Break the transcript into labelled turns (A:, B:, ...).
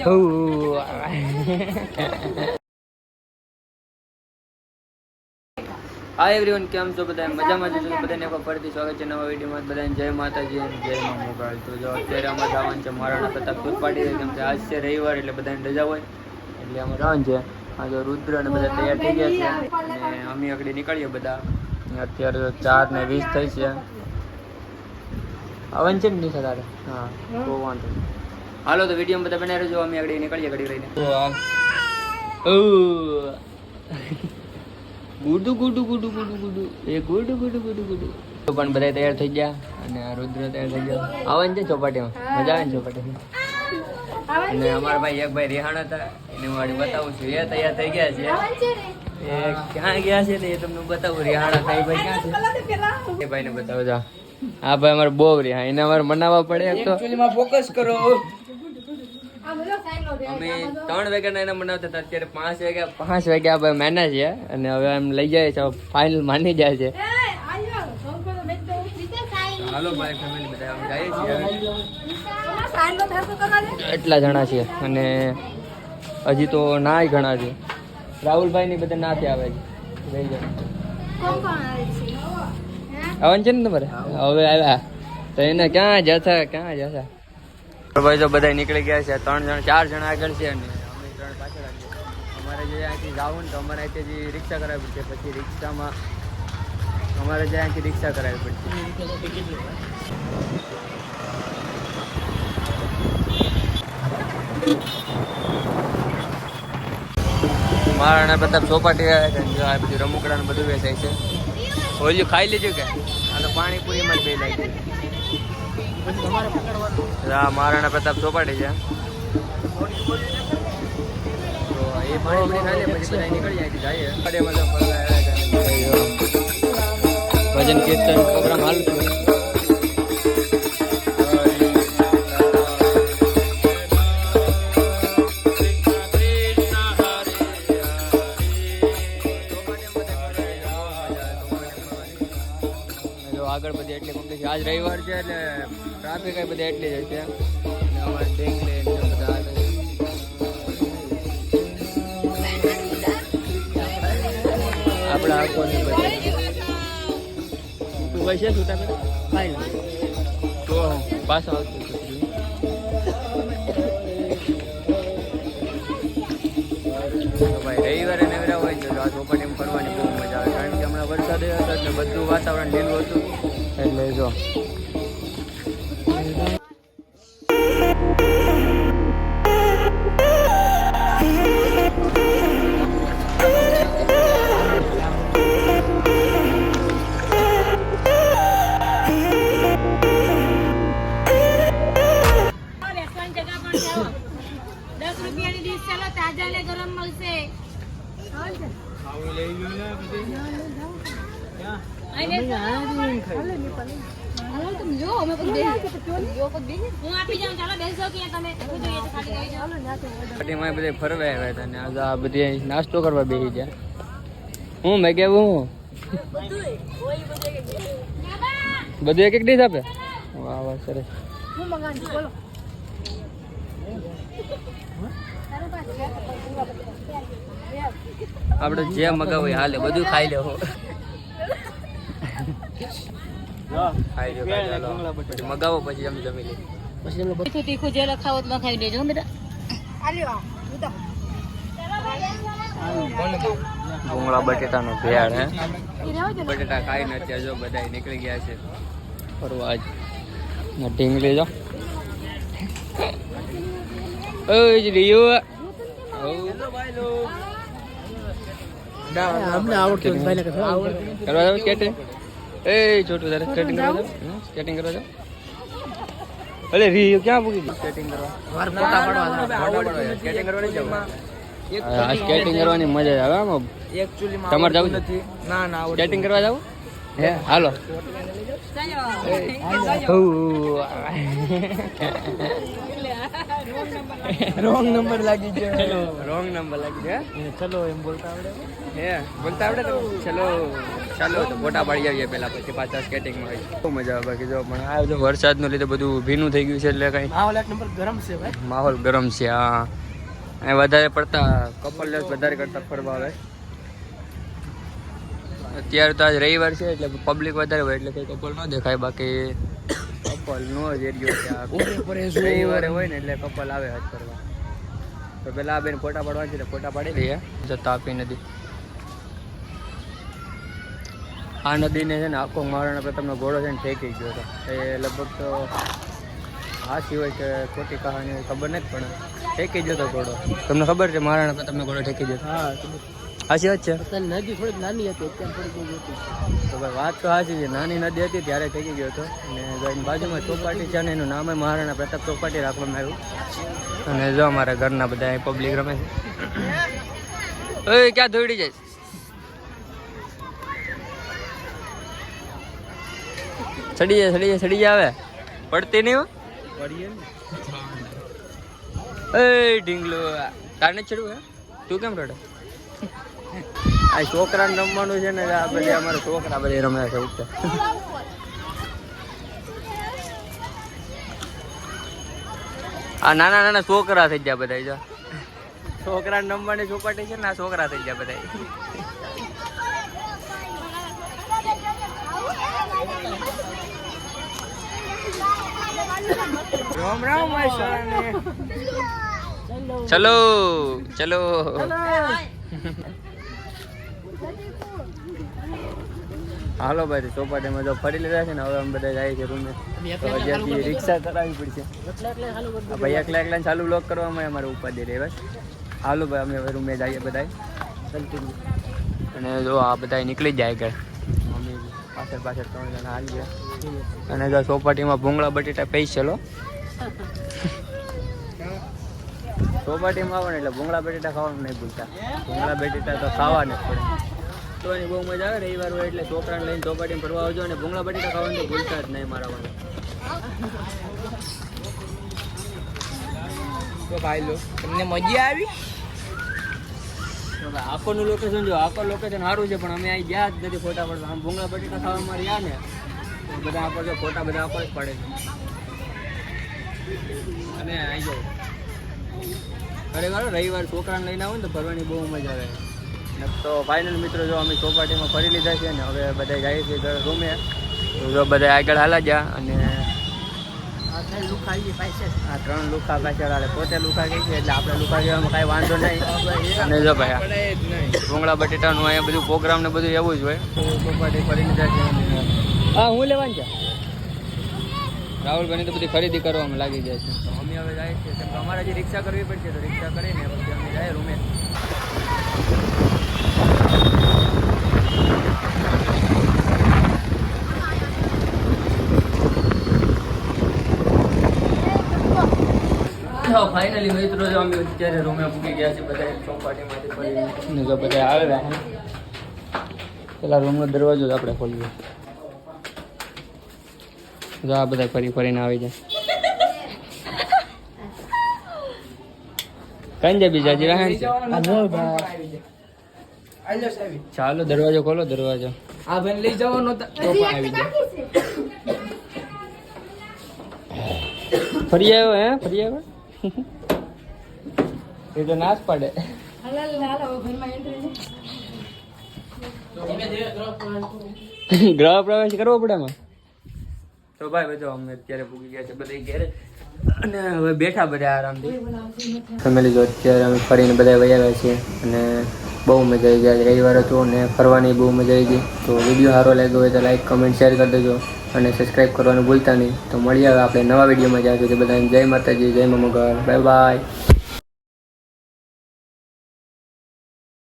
A: Hi everyone કેમ છો બધા? મજામાં છો? બધાને એક ફરીથી સ્વાગત છે નવા વિડીયોમાં. બધાને જય માતાજી અને જય મા મોગલ. તો જો અત્યારે અમારે જવાનું છે મહારાણા પ્રતાપ દૂધ પાડી દે કેમ કે આજ છે રવિવાર એટલે બધાને રજા હોય. એટલે અમે જવાનું છે. આ જો રુદ્ર અને બધા તૈયાર થઈ ગયા છે. અને અમે આગળ નીકળીએ બધા. અત્યારે તો ચાર ને વીસ થઈ છે. આવન છે ને નિશા તારે? હા બહુ વાંધો નહીં. હાલો તો વીડિયો બધા બનાવી રહેજો. અમે આગળ નીકળીએ ઘડી રહીને. ગુડુ ગુડુ ગુડુ ગુડુ ગુડુ. એ ગુડુ ગુડુ ગુડુ ગુડુ. તો પણ બધા તૈયાર થઈ ગયા અને રુદ્ર તૈયાર થઈ ગયા. આવવાનું છે ચોપાટીમાં. મજા આવે ને ચોપાટીમાં? અને અમારા ભાઈ એક ભાઈ રિહાણ હતા. એને હું વાળી બતાવું છું. એ તૈયાર થઈ ગયા છે. એ ક્યાં ગયા છે એ તમને બતાવું. રિહાણા થાય ભાઈ ક્યાં છે? એ ભાઈને બતાવો જા. હા ભાઈ અમારે બહુ રિહા એને અમારે મનાવવા પડે તો.
B: ફોકસ કરો.
A: અમે ત્રણ વાગ્યાના એને મનાવતા હતા અત્યારે પાંચ વાગ્યા પાંચ વાગ્યા ભાઈ મહિના છે અને હવે એમ લઈ જાય છે ફાઇનલ માની જાય છે. હાલો મારી ફેમિલી બધા અમે જઈએ છીએ એટલા જણા છે અને હજી તો નાય ઘણા છે. રાહુલભાઈ ની બધા નાથી આવે છે. લઈ જાય આવવાનું છે? ને તમારે? હવે આવ્યા. તો એને ક્યાં જતા ક્યાં જતા? ભાઈ તો બધા નીકળી ગયા છે, ત્રણ જણ, ચાર જણ આગળ છે અને અમે ત્રણ પાછળ અમારે જે અહીંથી જવું ને તો અમારે અહીંથી જે રિક્ષા કરાવવી પડશે. પછી રિક્ષામાં અમારે જે અહીંથી રિક્ષા કરાવવી પડશે. મહારાણા પ્રતાપ ચોપાટી આ બધું રમકડા ને બધું વેચાય છે. હોલ્યું ખાઈ લીધું કે? આ તો પાણીપુરીમાં જ બે લાગી હા મહારાણા પ્રતાપ ચોપાટી છે. એ પાણીપુરી ખાઈ લે પછી બધા નીકળી જાય જઈએ. ગાડીમાં તો ફરવા આવ્યા છે. ભજન કીર્તન પ્રોગ્રામ હાલ આગળ બધી એટલી પબ્લિક આજ રવિવાર છે એટલે ટ્રાફિક એ બધા એટલી જ ત્યાં અને અમારે ડેંગ ને બધા આપણે આખો ને બધા. તું કઈ છે છૂટા પેલા તો પાછો આવતો ભાઈ રવિવારે નવરા હોય તો આ ચોપાટીમાં ફરવાની બહુ મજા આવે. કારણ કે હમણાં વરસાદ હતો એટલે બધું વાતાવરણ લીલું હતું. એટલે જો. ફરવા આવ્યા હતા આ બધી નાસ્તો કરવા બેસી ગયા. હું મેં કેવું હું? બધું એક એક ડીશ આપે? વાહ વાહ સરસ. આપણે જે મગાવું એ હાલે બધું ખાઈ લેવું ખાઈ લો ખાઈ લો હાલો. પછી મગાવો પછી અમે જમી લઈએ.
C: તીખું તીખું જે લખાવો તો ખાઈ દેજો હો બેટા.
A: ભૂંગળા બટેટાનો ભેળ હે? બટેટા ખાઈને અત્યારે જો બધા નીકળી ગયા છે. ફરવા આજ. ને ઢીંગલી જો જ રિયો
B: અમને આવડતું
A: એ છોટું તારે સ્કેટિંગ કરવા જાવ સ્કેટિંગ કરવા જાવ અરે રી ક્યાં પૂકી ગઈ સ્કેટિંગ કરવા.
B: ફોટા પાડવા
A: ફોટા પાડવા. સ્કેટિંગ કરવા નહીં જવું આ સ્કેટિંગ કરવાની મજા આવે આમાં
B: એક
A: તમારે જવું?
B: નથી. ના ના
A: સ્કેટિંગ કરવા જાવ? હે? હાલો.
B: રોંગ નંબર લાગી ગયો.
A: રોંગ નંબર લાગી ગયા
B: ચલો એમ બોલતા આવડે
A: હે બોલતા આવડે તો ચલો ચાલો તો ફોટા પાડી આવીએ પહેલા પછી પાછા સ્કેટિંગમાં આવી બહુ મજા આવે બાકી જો પણ આ જો વરસાદનું લીધે બધું ભીનું થઈ ગયું છે એટલે કંઈ
B: માહોલ એક નંબર ગરમ છે ભાઈ.
A: માહોલ ગરમ છે હા. અહીં વધારે પડતા કપલ લેસ વધારે કરતા ફરવા આવે. અત્યારે તો આજ રવિવાર છે એટલે પબ્લિક વધારે હોય એટલે કોઈ કપલ ન દેખાય. બાકી કપલ નો જ એરિયો છે. રવિવારે હોય ને એટલે કપલ આવે હજ કરવા તો પેલા આ બેન ફોટા પાડવા છે ફોટા પાડી લઈએ જો તાપી નદી. આ નદીને છે ને આખો મહારાણા તમને ઘોડો છે ને ફેંકી ગયો હતો. એ લગભગ તો હાસી હોય કે ખોટી કહાની ખબર નથી પણ ફેંકી હતો ઘોડો. તમને ખબર છે મહારાણા તમને ઘોડો ફેંકી ગયો હતો
B: હા
A: સાચી વાત છે.
B: નદી થોડીક નાની હતી અત્યારે થોડીક બહુ હતી
A: તો ભાઈ વાત તો સાચી છે. નાની નદી હતી ત્યારે થઈ ગયો હતો. અને બાજુમાં ચોપાટી છે અને એનું નામ મહારાણા પ્રતાપ ચોપાટી રાખવામાં આવ્યું અને જો અમારા ઘરના બધા પબ્લિક રમે છે. ઓય ક્યાં દોડી જાય? સડી જાય સડી જાય સડી જાય આવે પડતી નહીં હો.
B: પડીએ
A: એ ઢીંગલો. તારને ચડવું હે? તું કેમ રડે? આ છોકરાને રમવાનું છે ને, આ બધા અમારા છોકરા બધા રમે છે ઉઠતા આ નાના નાના છોકરા થઈ ગયા બધા, જો. છોકરા રમવાની ચોપાટી છે ને, આ છોકરા થઈ ગયા બધા. ચલો. ચલો. હાલો ભાઈ ચોપાટીમાં જો ફરી લીધા છે ને હવે અમે બધા જાય છે રૂમે. તો અત્યારથી રિક્ષા કરાવવી પડશે. ભાઈ એકલા એકલા ચાલુ બ્લોક કરવામાં અમારે ઉપાધિ રહે બસ. હાલો ભાઈ અમે હવે રૂમે જઈએ બધા અને જો આ બધા નીકળી જાય મમ્મી પાછળ પાછળ ત્રણ જણા હાલી ગયા. અને જો ચોપાટીમાં ભૂંગળા બટેટા પૈસ ચલો ચોપાટીમાં આવે ને એટલે ભૂંગળા બટેટા ખાવાનું નહીં ભૂલતા. ભૂંગળા બટેટા તો ખાવા જ પડે. એની બહુ મજા આવે રવિવાર હોય એટલે છોકરાને લઈને ચોપાટીમાં ફરવા આવજો અને ભૂંગળા બટેટા ખાવાનું તો ભૂલતા જ નહીં મારા વાળા.
B: તો ભાઈ લો તમને મજા આવી?
A: આકોનું લોકેશન જો આકો લોકેશન સારું છે પણ અમે અહીં ગયા જ નથી ફોટા પડતા આમ ભૂંગળા બટેટા ખાવામાં રહ્યા ને બધા આપણે જો ફોટા બધા આપણે જ પડે છે. અને અહીં જો ખરેખર રવિવાર છોકરાને લઈને આવો ને તો ફરવાની બહુ મજા આવે. તો ફાઇનલ મિત્રો જો અમે ચોપાટીમાં ફરી લીધા છે ને હવે બધા જાય છે ઘર રૂમે તો જો બધા આગળ હાલા ગયા અને
B: આ
A: ત્રણ લુખા પાછળ. હાલે. પોતે લુખા છે એટલે આપણે લુખા કહેવામાં કાંઈ વાંધો નહીં. અને જો ભાઈ ભૂંગળા બટેટાનું અહીંયા બધું પ્રોગ્રામ ને બધું એવું જ હોય. તો ચોપાટી ફરી લીધા છે હા હું લેવાનું છે? રાહુલભાઈ તો બધી ખરીદી કરવામાં લાગી જાય છે. અમે હવે જાય છે. કેમ કે અમારે હજી રિક્ષા કરવી પડશે તો રિક્ષા કરીને પછી અમે જાય રૂમે. ફાઇનલી મિત્રો જો અમે અત્યારે રૂમે પૂકી ગયા છે બધા ચોપાટીમાંથી ફરી ને જો બધા આવ્યા છે. પેલા રૂમનો દરવાજો જ આપણે ખોલીએ. જો આ બધા ફરી ફરીને આવી જાય. કઈ જાય બીજા જે રહે છે?
B: આ જો ભાઈ આજો સાહેબ
A: ચાલો દરવાજો ખોલો દરવાજો.
B: આ ભાઈ લઈ જવાનો તો પણ આવી જાય.
A: ફરી આવ્યો હે? ફરી આવ્યો? એ તો નાશ પડે. ગ્રહ પ્રવેશ કરવો પડે એમાં? તો ભાઈ બધો અમે અત્યારે પૂગી ગયા છે બધા ઘેરે. અને હવે બેઠા બધા આરામથી. ફેમિલી જો અત્યારે અમે ફરીને બધા વયા છીએ અને બહુ મજા આવી ગયા રવિવાર હતો અને ફરવાની બહુ મજા આવી ગઈ. તો વીડિયો સારો લાગ્યો હોય તો લાઈક કમેન્ટ શેર કરી દેજો. અને સબસ્ક્રાઈબ કરવાનું ભૂલતા નહીં. તો મળીએ આવે આપણે નવા વિડીયોમાં. જ્યાં સુધી બધાને જય માતાજી, જય મા મગર બાય બાય